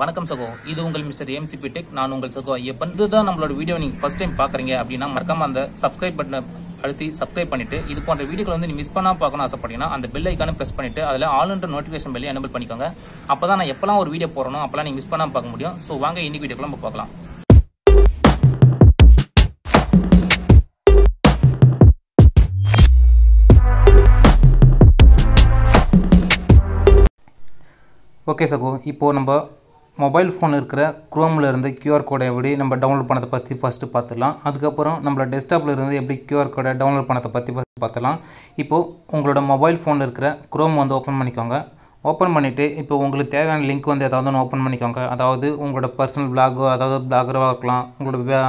வணக்கம் சகோ. இது உங்கள் மிஸ்டர் எம்சிபி டெக் நான் உங்கள் சகோ ஐயப்பன். இதுதான் நம்மளோட வீடியோ நீங்க ஃபர்ஸ்ட் டைம் பாக்குறீங்க அப்படின்னா மறக்காம அந்த சப்ஸ்கிரைப் பட்டனை அழுத்தி சப்ஸ்கிரைப் பண்ணிட்டு இது போன்ற வீடியோக்கள் வந்து நீ மிஸ் பண்ணாம பார்க்கணும் ஆசைப்பட்டீங்கன்னா அந்த பெல் ஐக்கான பிரஸ் பண்ணிட்டு அதுல ஆல் என்ற நோட்டிஃபிகேஷன் பெல்லையும் எனபிள் பண்ணிக்கோங்க. அப்பதான் நான் எப்பெல்லாம் ஒரு வீடியோ போறனோ அப்பெல்லாம் நீங்க மிஸ் பண்ணாம பார்க்க முடியும். ஸோ வாங்க இன்னைக்கு வீடியோக்குள்ள நம்ம பார்க்கலாம். ஓகே சகோ. இப்போது நம்ம மொபைல் ஃபோன் இருக்கிற குரோமில் இருந்து கியூஆர் கோடை எப்படி நம்ம டவுன்லோட் பண்ணதை பற்றி ஃபஸ்ட்டு பார்த்துடலாம். அதுக்கப்புறம் நம்மளோட டெஸ்க்டாப்பில் இருந்து எப்படி கியூஆர் கோடை டவுன்லோட் பண்ணதை பற்றி ஃபஸ்ட்டு பார்த்துடலாம். இப்போது உங்களோட மொபைல் ஃபோனில் இருக்கிற குரோம் வந்து ஓப்பன் பண்ணிக்கோங்க. ஓப்பன் பண்ணிவிட்டு இப்போ உங்களுக்கு தேவையான லிங்க் வந்து ஏதாவது ஒன்று ஓப்பன் பண்ணிக்கோங்க. அதாவது உங்களோட பர்சனல் பிளாகோ அதாவது பிளாகராக இருக்கலாம் உங்களோட வே-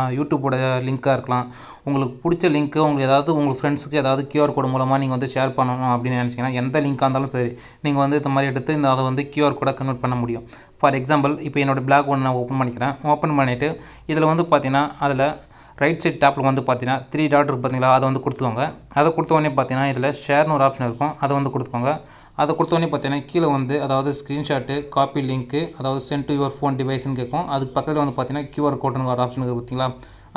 லிங்க்காக இருக்கலாம். உங்களுக்கு பிடிச்ச லிங்க்கு உங்களுக்கு ஏதாவது உங்கள் ஃப்ரெண்ட்ஸுக்கு ஏதாவது கியூஆர் கோடு மூலமாக நீங்கள் வந்து ஷேர் பண்ணணும் அப்படின்னு நினச்சிங்கன்னா எந்த லிங்காக இருந்தாலும் சரி நீங்கள் வந்து இந்த மாதிரி எடுத்து இந்த அதை வந்து கியூஆர் கோடாக கன்வெர்ட் பண்ண முடியும். ஃபார் எக்ஸாம்பிள் இப்போ என்னோடய பிளாக் ஒன்று நான் ஓப்பன் பண்ணிக்கிறேன். ஓப்பன் பண்ணிவிட்டு இதில் வந்து பார்த்திங்கன்னா அதில் ரைட் சைட் டாப்பில் வந்து பார்த்தீங்கன்னா த்ரீ டாட் இருக்கு பார்த்தீங்களா அதை வந்து கொடுத்துக்கோங்க. அதை கொடுத்த உடனே பார்த்தீங்கன்னா இதில் ஷேர்னு ஒரு ஆப்ஷன் இருக்கும். அதை வந்து கொடுத்துக்கோங்க. அதை கொடுத்த உடனே பார்த்தீங்கன்னா கீழே வந்து அதாவது ஸ்க்ரீன்ஷாட்டு காப்பி லிங்க்கு அதாவது சென்ட் டு யுவர் ஃபோன் டிவைஸ்னு கேட்கும். அதுக்கு பக்கத்தில் வந்து பார்த்தீங்கன்னா கியூஆர் கோட்னு ஒரு ஆப்ஷன் இருக்குது பார்த்தீங்களா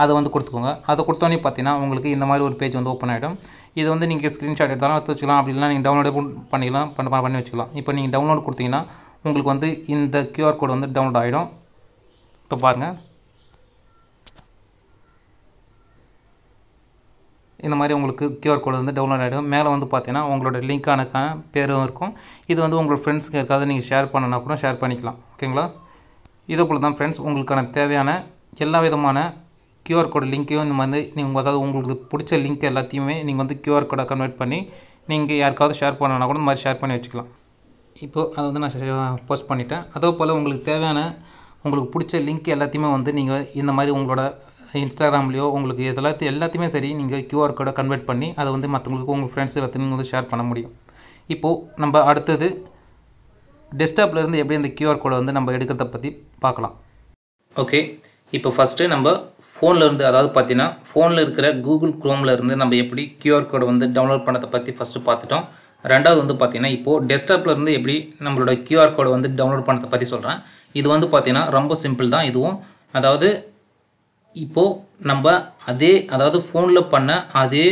அதை வந்து கொடுத்துக்கோங்க. அதை கொடுத்தோன்னே பார்த்தீங்கன்னா உங்களுக்கு இந்த மாதிரி ஒரு பேஜ் வந்து ஓப்பன் ஆகிடும் இது வந்து நீங்கள் ஸ்க்ரீன்ஷாட் எடுத்தாலும் எடுத்து வச்சுக்கலாம். அப்படி இல்லைனா நீங்கள் டவுன்லோடே பண்ணிக்கலாம். பண்ண பண்ணி வச்சுக்கலாம். இப்போ நீங்கள் டவுன்லோட் கொடுத்தீங்கன்னா உங்களுக்கு வந்து இந்த கியூஆர் கோடு வந்து டவுன்லோட் ஆகிடும் இப்போ பாருங்கள் இந்த மாதிரி உங்களுக்கு கியூஆர் கோடு வந்து டவுன்லோட் ஆகிடும் மேலே வந்து பார்த்தீங்கன்னா உங்களோட லிங்க்கானக்கான பேரும் இருக்கும். இது வந்து உங்களோட ஃப்ரெண்ட்ஸுக்கு இருக்காது நீங்கள் ஷேர் பண்ணனா கூட ஷேர் பண்ணிக்கலாம். ஓகேங்களா இதே போல் தான் ஃப்ரெண்ட்ஸ் உங்களுக்கான தேவையான எல்லா விதமான கியூஆர் கோடு லிங்க்கையும் இந்த மாதிரி நீங்கள் அதாவது உங்களுக்கு பிடிச்ச லிங்க் எல்லாத்தையுமே நீங்கள் வந்து கியூஆர் கோடை கன்வெர்ட் பண்ணி நீங்கள் யாருக்காவது ஷேர் பண்ணனா கூட இந்த மாதிரி ஷேர் பண்ணி வச்சுக்கலாம். இப்போது அதை வந்து நான் போஸ்ட் பண்ணிட்டேன். அதே போல் உங்களுக்கு தேவையான உங்களுக்கு பிடிச்ச லிங்க் எல்லாத்தையுமே வந்து நீங்கள் இந்த மாதிரி உங்களோட இன்ஸ்டாகிராம்லேயோ உங்களுக்கு எல்லாத்தையும் எல்லாத்தையுமே சரி நீங்கள் கியூஆர் கோடை கன்வெர்ட் பண்ணி அதை வந்து மற்றவங்களுக்கு உங்கள் ஃப்ரெண்ட்ஸ் எல்லாத்தையும் நீங்கள் வந்து ஷேர் பண்ண முடியும். இப்போது நம்ம அடுத்தது டெஸ்க்டாப்லேருந்து எப்படி இந்த கியூஆர் கோடை வந்து நம்ம எடுக்கிறத பற்றி பார்க்கலாம். ஓகே இப்போ ஃபஸ்ட்டு நம்ம ஃபோனில் இருந்து அதாவது பார்த்தீங்கன்னா ஃபோனில் இருக்கிற கூகுள் குரோமில் இருந்து நம்ம எப்படி கியூஆர் கோடை வந்து டவுன்லோட் பண்ணதை பற்றி ஃபஸ்ட்டு பார்த்துட்டோம். ரெண்டாவது வந்து பார்த்தீங்கன்னா இப்போது டெஸ்க்டாப்பில் இருந்து எப்படி நம்மளோட கியூஆர் கோடை வந்து டவுன்லோட் பண்ணதை பற்றி சொல்கிறேன் இது வந்து பார்த்திங்கன்னா ரொம்ப சிம்பிள் தான். இதுவும் அதாவது இப்போது நம்ம அதே அதாவது ஃபோனில் பண்ண அதே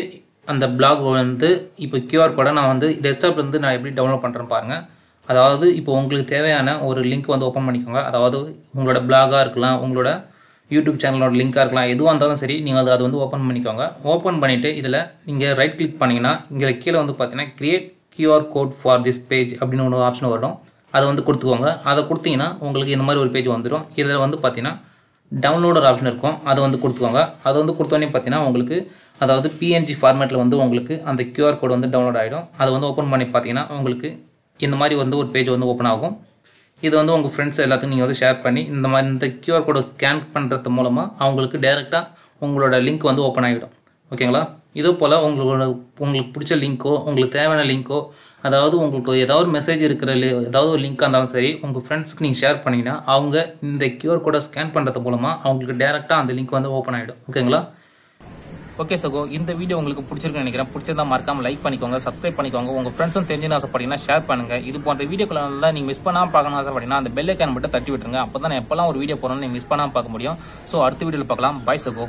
அந்த பிளாக் வந்து இப்போ கியூஆர் கோடை நான் வந்து டெஸ்க்டாப்லேருந்து நான் எப்படி டவுன்லோட் பண்ணுறேன்னு பாருங்கள் அதாவது இப்போ உங்களுக்கு தேவையான ஒரு லிங்க் வந்து ஓப்பன் பண்ணிக்கோங்க. அதாவது உங்களோட பிளாகாக இருக்கலாம் உங்களோட யூடியூப் சேனலோட லிங்காக இருக்கலாம் எதுவாக இருந்தாலும் சரி நீங்கள் அது அது வந்து ஓப்பன் பண்ணிக்கோங்க. ஓப்பன் பண்ணிவிட்டு இதில் நீங்கள் ரைட் கிளிக் பண்ணிங்கன்னா இங்கே கீழே வந்து பார்த்தீங்கன்னா create QR code for this page அப்படின்னு ஒரு ஆப்ஷன் வரும். அதை வந்து கொடுத்துக்கோங்க. அதை கொடுத்தீங்கன்னா உங்களுக்கு இந்த மாதிரி ஒரு பேஜ் வந்துடும் இதில் வந்து பார்த்தீங்கன்னா டவுன்லோடர் ஆப்ஷன் இருக்கும். அதை வந்து கொடுத்துக்கோங்க. அதை வந்து கொடுத்தோன்னே பார்த்தீங்கன்னா உங்களுக்கு அதாவது பிஎன்ஜி ஃபார்மேட்டில் வந்து உங்களுக்கு அந்த கியூஆர் கோடு வந்து டவுன்லோட் ஆகிடும் அதை வந்து ஓப்பன் பண்ணி பார்த்தீங்கன்னா உங்களுக்கு இந்த மாதிரி வந்து ஒரு பேஜ் வந்து ஓப்பன் ஆகும். இது வந்து உங்கள் ஃப்ரெண்ட்ஸ் எல்லாத்துக்கும் நீங்கள் வந்து ஷேர் பண்ணி இந்த மாதிரி இந்த கியூஆர் கோடை ஸ்கேன் பண்ணுறது மூலமாக அவங்களுக்கு டேரெக்டாக உங்களோட லிங்க் வந்து ஓப்பன் ஆகிடும் ஓகேங்களா? இதே போல் உங்களோட உங்களுக்கு பிடிச்ச லிங்க்கோ உங்களுக்கு தேவையான லிங்க்கோ அதாவது உங்களுக்கு ஏதாவது ஒரு மெசேஜ் இருக்கிற ஏதாவது ஒரு லிங்காக இருந்தாலும் சரி உங்கள் ஃப்ரெண்ட்ஸ்க்கு நீங்கள் ஷேர் பண்ணிங்கன்னா அவங்க இந்த கியூஆர் கோடை ஸ்கேன் பண்ணுறது மூலமாக அவங்களுக்கு டேரெக்டாக அந்த லிங்க் வந்து ஓப்பன் ஆகிடும் ஓகேங்களா ஓகே சகோ இந்த வீடியோ உங்களுக்கு பிடிச்சிருக்குன்னு நினைக்கிறேன். பிடிச்சிருந்தா மறக்காம லைக் பண்ணிக்கோங்க சப்ஸ்கிரைப் பண்ணிக்கோங்க. உங்கள் ஃப்ரெண்ட்ஸும் தெரிஞ்சுன்னு ஆசைப்பட்டீங்கன்னா ஷேர் பண்ணுங்க. இது போன்ற வீடியோக்களெல்லாம் நீங்கள் மிஸ் பண்ணாமல் பார்க்கணும் ஆசைப்பட்டீங்கன்னா அந்த பெல்லைக்கான் மட்டும் தட்டி விட்டுருங்க. அப்போ தான் எப்போல்லாம் ஒரு வீடியோ போகிறோம்னு நீங்கள் மிஸ் பண்ணாமல் பார்க்க முடியும். ஸோ அடுத்த வீடியோவில் பார்க்கலாம். பை சகோ